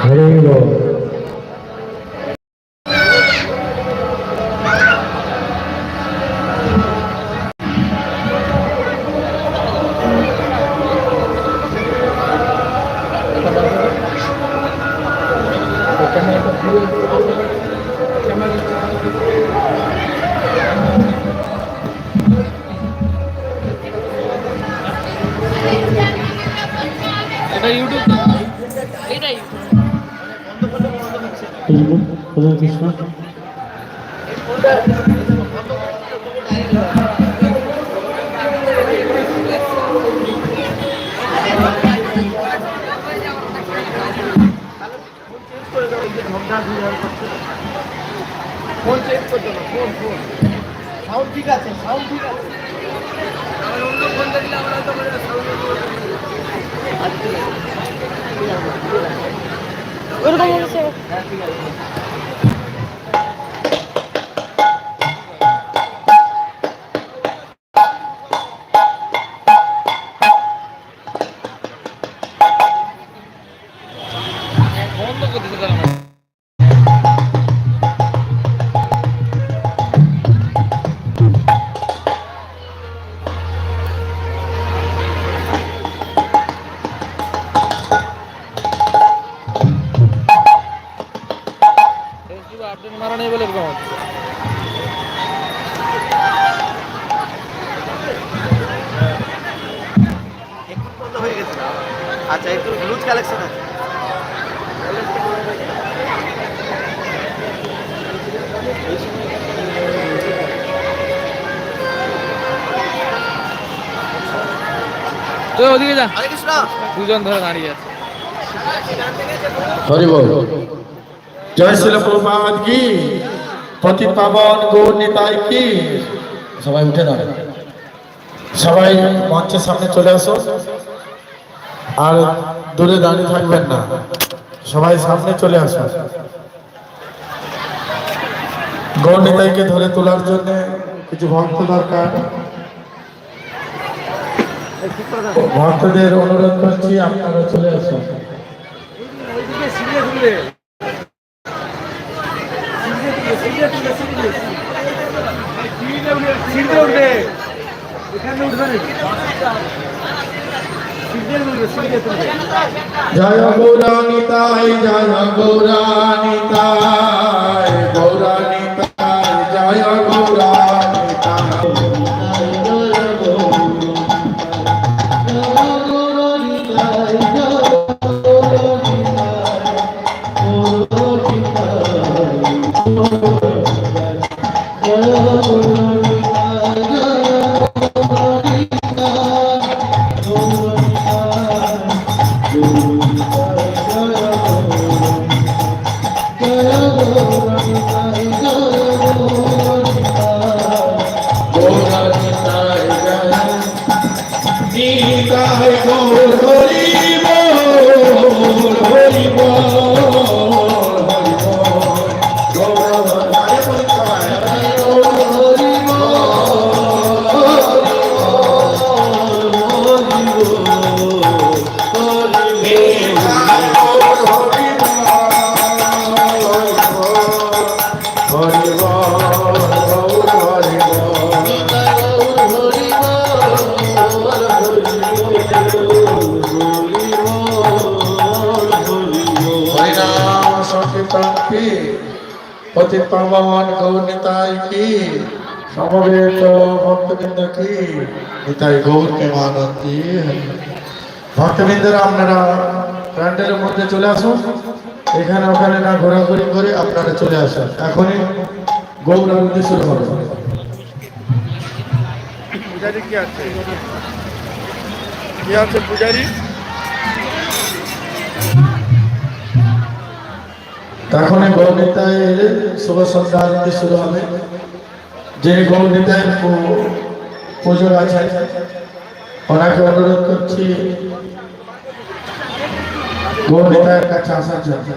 হরে বল হরে কৃষ্ণ ফোন করতে phone phone ঠিক আছে সাউন্ড ঠিক আছে ওরকম আচ্ছা একটু লুজ কালেকশন আছে। তুই ওদিকে যা। দুজন ধরে দাঁড়িয়ে আছে। হরি বল। জয় শিল প্রভুপাদ কি? পতি পাবন গৌর নিতাই কি? সবাই উঠে দাঁড়ে সবাই মঞ্চের সামনে চলে আসো। আর দূরে দাঁড়িয়ে থাকবেন না। সবাই সামনে চলে আসো গৌর নিতাইকে ধরে তোলার জন্য কিছু ভক্ত দরকার। ভক্তদের অনুরোধ করছি, আপনারা চলে আসুন। এখানে উঠবে। জয় গৌরানিতায় জয় গৌরানিতায় গৌরানিতাই নিতাই কি পাবন গৌর নিতাই কি? সমবেত ভক্তবৃন্দ কি? নিতাই গৌরকে মানন্তি? ভক্তবৃন্দরা আপনারা প্যান্ডেলের মধ্যে চলে আসুন। এখানে ওখানে না ঘোরাঘুরি করে আপনারা চলে আসুন। এখনই গৌর আরতি শুরু হবে। কি আছে? কি আছে পূজারি? এখনই গৌরনিতায়ের শুভ সন্ধ্যা আরতি শুরু হবে। যে গৌরনিতায়ের পুজোর পুজো আছে ওনাকে অনুরোধ করছি গৌরনিতায়ের কাছে আসার জন্য।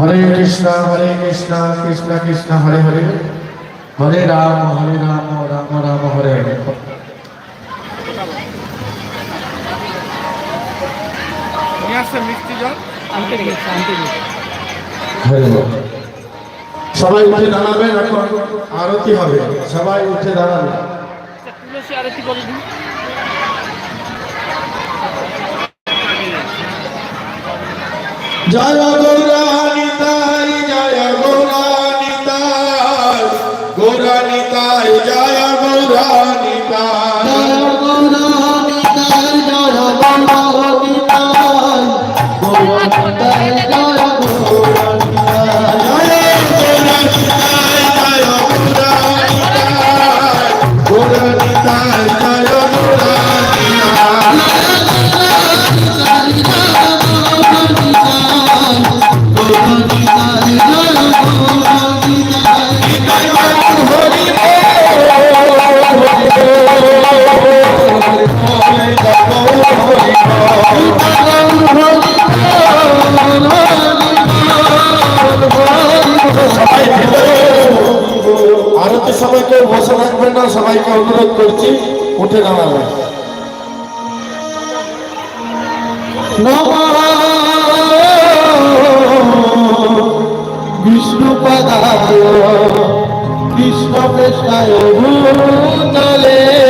হরে কৃষ্ণ হরে কৃষ্ণ কৃষ্ণ কৃষ্ণ হরে হরে। হরে রাম হরে রাম রাম রাম হরে হরে। সবাই উঠে দাঁড়াবেন এখন আরতি হবে। সবাই উঠে দাঁড়াবেন তুলসী আরতি করে দিন? জয় গৌরানিতাই উঠে দাঁড়াবেন বিষ্ণু পদায় কৃষ্ণ কৃষ্ণায় ভূতলে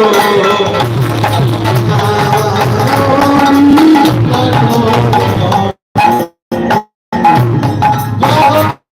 no